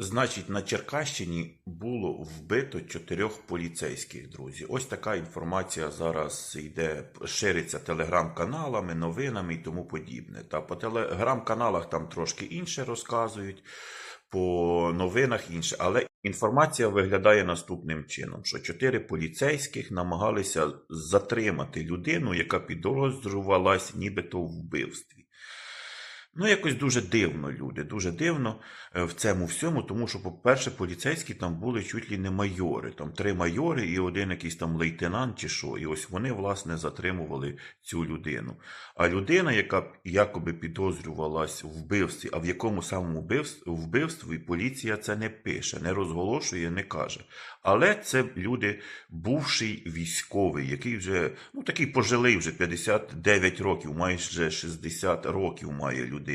Значить, на Черкащині було вбито чотирьох поліцейських, друзі. Ось така інформація зараз йде, шириться телеграм-каналами, новинами і тому подібне. Та по телеграм-каналах там трошки інше розказують, по новинах інше. Але інформація виглядає наступним чином: що чотири поліцейських намагалися затримати людину, яка підозрювалась нібито в вбивстві. Ну, якось дуже дивно, люди, дуже дивно е, в цьому всьому, тому що, по-перше, поліцейські там були чуть ли не майори, там три майори і один якийсь там лейтенант чи що. І ось вони, власне, затримували цю людину. А людина, яка якоби підозрювалась в вбивстві, а в якому самому вбивстві поліція це не пише, не розголошує, не каже. Але це люди, бувший військовий, який вже, ну такий пожилий, вже 59 років, майже 60 років має людина.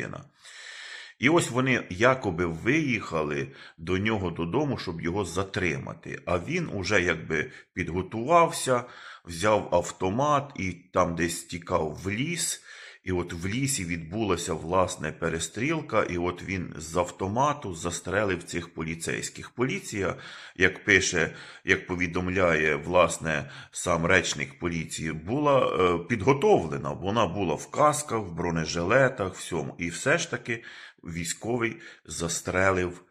І ось вони якоби виїхали до нього додому, щоб його затримати. А він уже якби підготувався, взяв автомат і там десь тікав в ліс. І от в лісі відбулася власне перестрілка, і от він з автомату застрелив цих поліцейських. Поліція, як пише, як повідомляє власне сам речник поліції, була е, підготовлена. Вона була в касках, в бронежилетах, всьому. І все ж таки військовий застрелив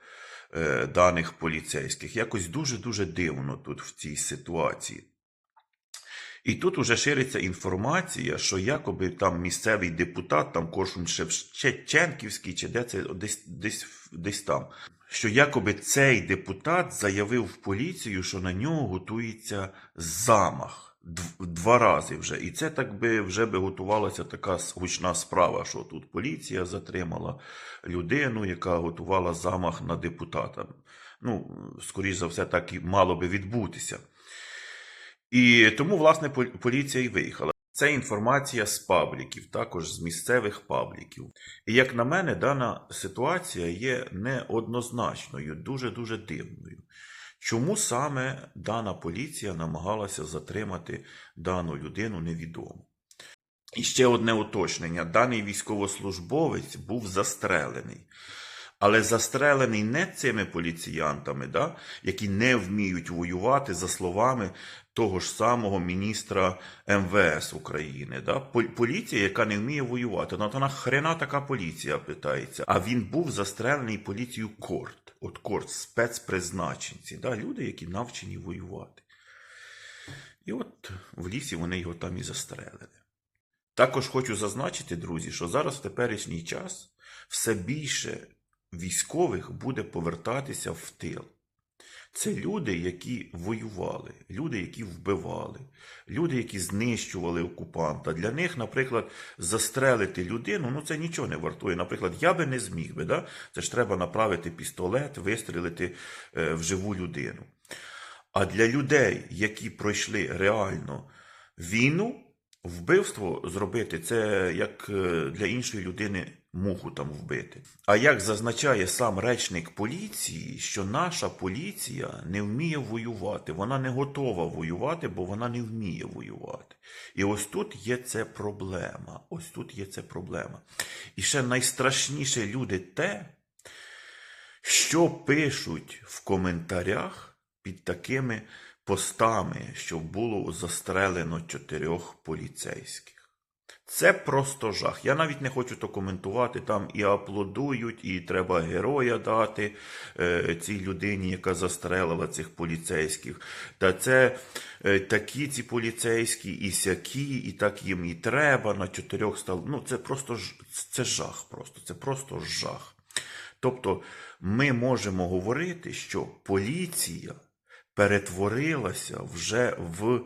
е, даних поліцейських. Якось дуже-дуже дивно тут в цій ситуації. І тут уже шириться інформація, що якоби там місцевий депутат, там Коршун Шевченківський, чи де це десь, десь, десь там, що якоби цей депутат заявив в поліцію, що на нього готується замах. Два рази вже. І це так би вже би готувалася така гучна справа, що тут поліція затримала людину, яка готувала замах на депутата. Ну, скоріш за все, так і мало би відбутися. І тому, власне, поліція і виїхала. Це інформація з пабліків, також з місцевих пабліків. І як на мене, дана ситуація є неоднозначною, дуже-дуже дивною. Чому саме дана поліція намагалася затримати дану людину невідомо? І ще одне уточнення: даний військовослужбовець був застрелений. Але застрелений не цими поліціянтами, да, які не вміють воювати, за словами того ж самого міністра МВС України. Да? Поліція, яка не вміє воювати. Ну, то на хрена така поліція питається. А він був застрелений поліцією Корт. От Корт, спецпризначенці, да? люди, які навчені воювати. І от в лісі вони його там і застрелили. Також хочу зазначити, друзі, що зараз в теперішній час все більше військових буде повертатися в тил. Це люди, які воювали, люди, які вбивали, люди, які знищували окупанта. Для них, наприклад, застрелити людину, ну це нічого не вартує. Наприклад, я би не зміг би, да? це ж треба направити пістолет, вистрілити е, в живу людину. А для людей, які пройшли реально війну, вбивство зробити це як е, для іншої людини муху там вбити. А як зазначає сам речник поліції, що наша поліція не вміє воювати, вона не готова воювати, бо вона не вміє воювати. І ось тут є це проблема. Ось тут є це проблема. І ще найстрашніше люди те, що пишуть в коментарях під такими постами, що було застрелено чотирьох поліцейських. Це просто жах. Я навіть не хочу то коментувати. Там і аплодують, і треба героя дати е, цій людині, яка застрелила цих поліцейських. Та це е, такі ці поліцейські, і сякі, і так їм і треба на чотирьох стал. Ну, це просто це жах. Просто це просто жах. Тобто, ми можемо говорити, що поліція перетворилася вже в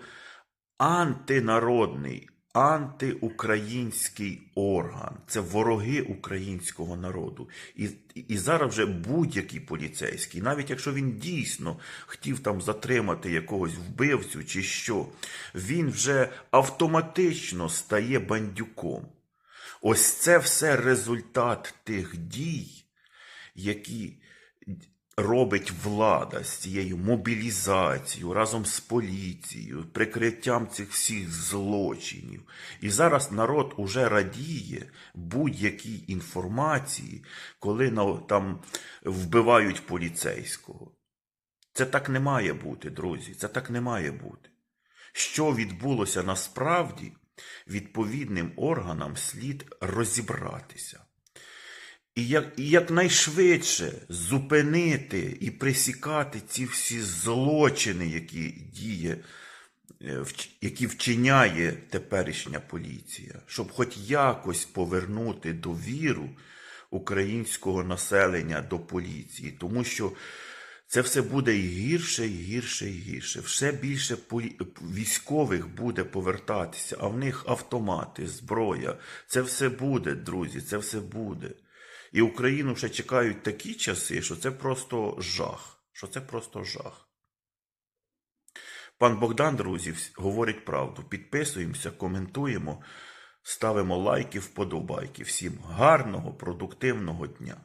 антинародний, антиукраїнський орган. Це вороги українського народу. І, і зараз вже будь-який поліцейський, навіть якщо він дійсно хотів там затримати якогось вбивцю чи що, він вже автоматично стає бандюком. Ось це все результат тих дій, які робить влада з цією мобілізацією разом з поліцією, прикриттям цих всіх злочинів. І зараз народ уже радіє будь-якій інформації, коли там вбивають поліцейського. Це так не має бути, друзі. Це так не має бути. Що відбулося насправді, відповідним органам слід розібратися. І, як, якнайшвидше зупинити і пресікати ці всі злочини, які діє, е, які вчиняє теперішня поліція, щоб хоч якось повернути довіру українського населення до поліції, тому що це все буде і гірше, і гірше, і гірше. Все більше полі... військових буде повертатися, а в них автомати, зброя. Це все буде, друзі, це все буде. І Україну ще чекають такі часи, що це просто жах. Що це просто жах. Пан Богдан, друзі, говорить правду. Підписуємося, коментуємо, ставимо лайки, вподобайки. Всім гарного, продуктивного дня.